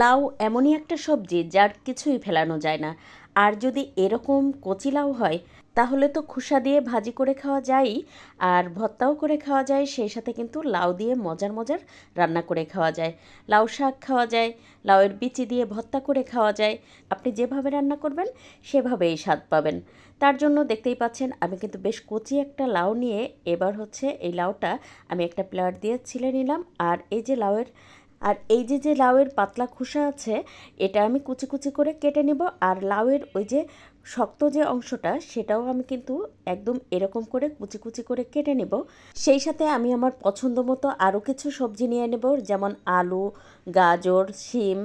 লাউ এমনই একটা সবজি যার কিছুই ফেলানো যায় না। আর যদি এরকম কচি লাউ হয়, তাহলে তো খুসা দিয়ে ভাজি করে খাওয়া যায় আর ভর্তাও করে খাওয়া যায়, সেই সাথে কিন্তু লাউ দিয়ে মজার মজার রান্না করে খাওয়া যায়। লাউ শাক খাওয়া যায়, লাউয়ের বিচি দিয়ে ভর্তা করে খাওয়া যায়, আপনি যেভাবে রান্না করবেন, সেভাবেই স্বাদ পাবেন। তার জন্য দেখতেই পাচ্ছেন, আমি কিন্তু বেশ কচি একটা লাউ নিয়ে এবার হচ্ছে এই লাউটা আমি একটা প্লেয়ার দিয়ে ছিলে নিলাম, আর এই যে লাউয়ের আর এই যে যে লাউয়ের পাতলা খোসা আছে, এটা আমি কুচি কুচি করে কেটে নেব। আর লাউয়ের ওই যে শক্ত যে অংশটা, সেটাও আমি কিন্তু একদম এরকম করে কুচি কুচি করে কেটে নেব। সেই সাথে আমি আমার পছন্দ মতো আরও কিছু সবজি নিয়ে নেব, যেমন আলু, গাজর, শিম।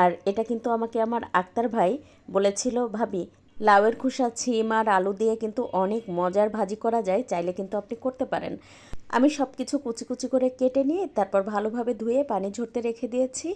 আর এটা কিন্তু আমাকে আমার আক্তার ভাই বলেছিল, ভাবি, লাউয়ের খোসা ছিম আর আলু দিয়ে কিন্তু অনেক মজার ভাজি করা যায়, চাইলে কিন্তু আপনি করতে পারেন। আমি সব কিছু কুচি কুচি করে কেটে নিয়ে তারপর ভালোভাবে ধুয়ে পানি ঝরতে রেখে দিয়েছি।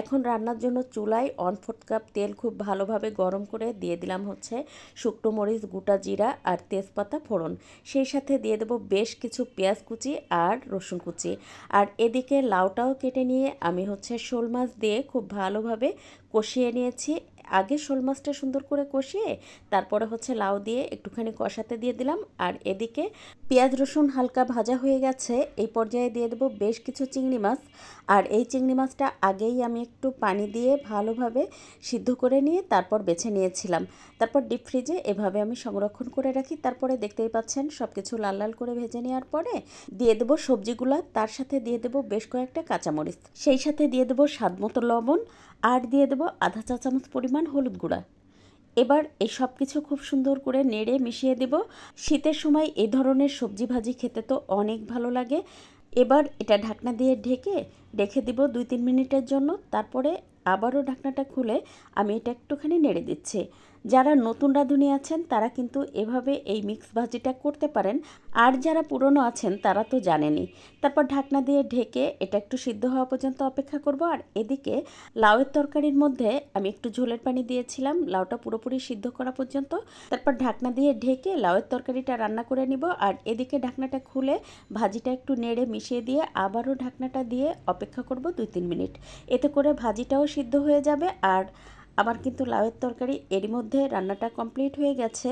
এখন রান্নার জন্য চুলায় অন ফোর্থ কাপ তেল খুব ভালোভাবে গরম করে দিয়ে দিলাম হচ্ছে শুকনো মরিচ, গোটা জিরা আর তেজপাতা ফোড়ন। সেই সাথে দিয়ে দেবো বেশ কিছু পেঁয়াজ কুচি আর রসুন কুচি। আর এদিকে লাউটাও কেটে নিয়ে আমি হচ্ছে শোল মাছ দিয়ে খুব ভালোভাবে কষিয়ে নিয়েছি। আগে শোল মাছটা সুন্দর করে কষিয়ে তারপরে হচ্ছে লাউ দিয়ে একটুখানি কষাতে দিয়ে দিলাম। আর এদিকে পেঁয়াজ রসুন হালকা ভাজা হয়ে গেছে, এই পর্যায়ে দিয়ে দেবো বেশ কিছু চিংড়ি মাছ। আর এই চিংড়ি মাছটা আগেই আমি একটু পানি দিয়ে ভালোভাবে সিদ্ধ করে নিয়ে তারপর বেছে নিয়েছিলাম। তারপর ডিপ ফ্রিজে এভাবে আমি সংরক্ষণ করে রাখি। তারপরে দেখতেই পাচ্ছেন সব কিছু লাল লাল করে ভেজে নেওয়ার পরে দিয়ে দেবো সবজিগুলো। তার সাথে দিয়ে দেবো বেশ কয়েকটা কাঁচামরিচ। সেই সাথে দিয়ে দেবো স্বাদ মতো লবণ। আর দিয়ে দেবো আধা চা চামচ পরিমাণ হলুদ গুঁড়া। এবার এই সব কিছু খুব সুন্দর করে নেড়ে মিশিয়ে দেব। শীতের সময় এ ধরনের সবজি ভাজি খেতে তো অনেক ভালো লাগে। এবার এটা ঢাকনা দিয়ে ঢেকে রেখে দিব দুই তিন মিনিটের জন্য। তারপরে আবারও ঢাকনাটা খুলে আমি এটা একটুখানি নেড়ে দিচ্ছি। যারা নতুন রাঁধুনি আছেন, তারা কিন্তু এভাবে এই মিক্স ভাজিটা করতে পারেন। আর যারা পুরনো আছেন, তারা তো জানেনই। তারপর ঢাকনা দিয়ে ঢেকে এটা একটু সিদ্ধ হওয়া পর্যন্ত অপেক্ষা করব। আর এদিকে লাউয়ের তরকারির মধ্যে আমি একটু ঝোলের পানি দিয়েছিলাম। লাউটা পুরোপুরি সিদ্ধ করা পর্যন্ত। তারপর ঢাকনা দিয়ে ঢেকে লাউয়ের তরকারিটা রান্না করে নিব। আর এদিকে ঢাকনাটা খুলে ভাজিটা একটু নেড়ে মিশিয়ে দিয়ে আবারও ঢাকনাটা দিয়ে অপেক্ষা করব দুই তিন মিনিট। এতে করে ভাজিটাও সিদ্ধ হয়ে যাবে। আর আমার কিন্তু লাউয়ের তরকারি এর মধ্যে রান্নাটা কমপ্লিট হয়ে গেছে।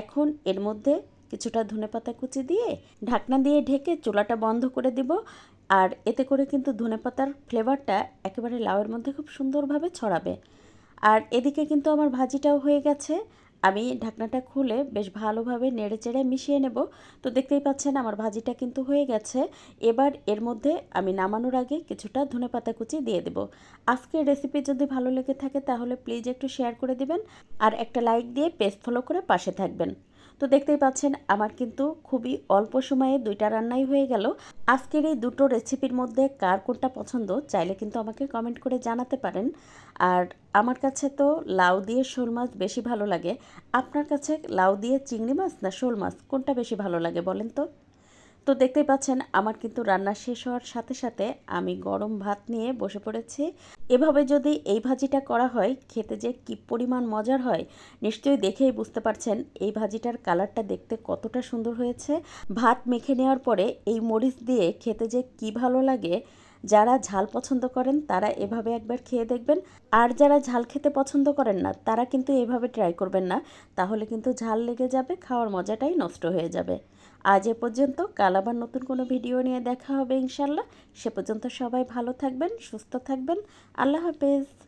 এখন এর মধ্যে কিছুটা ধনে পাতা কুচি দিয়ে ঢাকনা দিয়ে ঢেকে চুলাটা বন্ধ করে দিব। আর এতে করে কিন্তু ধনে পাতার ফ্লেভারটা একেবারে লাউয়ের মধ্যে খুব সুন্দরভাবে ছড়াবে। আর এদিকে কিন্তু আমার ভাজিটাও হয়ে গেছে। আমি ঢাকনাটা খুলে বেশ ভালোভাবে নেড়েচেড়ে মিশিয়ে নেব। তো দেখতেই পাচ্ছেন আমার ভাজিটা কিন্তু হয়ে গেছে। এবার এর মধ্যে আমি নামানোর আগে কিছুটা ধনে পাতা কুচি দিয়ে দেব। আজকের রেসিপি যদি ভালো লেগে থাকে তাহলে প্লিজ একটু শেয়ার করে দিবেন। আর একটা লাইক দিয়ে পেজ ফলো করে পাশে থাকবেন। তো দেখতেই পাচ্ছেন, আমার কিন্তু খুবই অল্প সময়ে দুইটা রান্নাই হয়ে গেল। আজকের এই দুটো রেসিপির মধ্যে কার কোনটা পছন্দ চাইলে কিন্তু আমাকে কমেন্ট করে জানাতে পারেন। আর আমার কাছে তো লাউ দিয়ে শোল মাছ বেশি ভালো লাগে। আপনার কাছে লাউ দিয়ে চিংড়ি মাছ না শোল মাছ? কোনটা বেশি ভালো লাগে বলেন তো? তো দেখতেই পাচ্ছেন, আমার কিন্তু রান্না শেষ হওয়ার সাথে সাথে আমি গরম ভাত নিয়ে বসে পড়েছি। এভাবে যদি এই ভাজিটা করা হয়, খেতে যে কি পরিমাণ মজার হয়, নিশ্চয়ই দেখেই বুঝতে পারছেন এই ভাজিটার কালারটা দেখতে কতটা সুন্দর হয়েছে। ভাত মেখে নেওয়ার পরে এই মরিচ দিয়ে খেতে যে কি ভালো লাগে যারা ঝাল পছন্দ করেন, তারা এভাবে একবার খেয়ে দেখবেন। আর যারা ঝাল খেতে পছন্দ করেন না, তারা কিন্তু এভাবে ট্রাই করবেন না। তাহলে কিন্তু ঝাল লেগে যাবে, খাওয়ার মজাটাই নষ্ট হয়ে যাবে। আজ এ পর্যন্ত, কাল আবার নতুন কোনো ভিডিও নিয়ে দেখা হবে ইনশাল্লাহ সে পর্যন্ত সবাই ভালো থাকবেন, সুস্থ থাকবেন। আল্লাহ হাফেজ।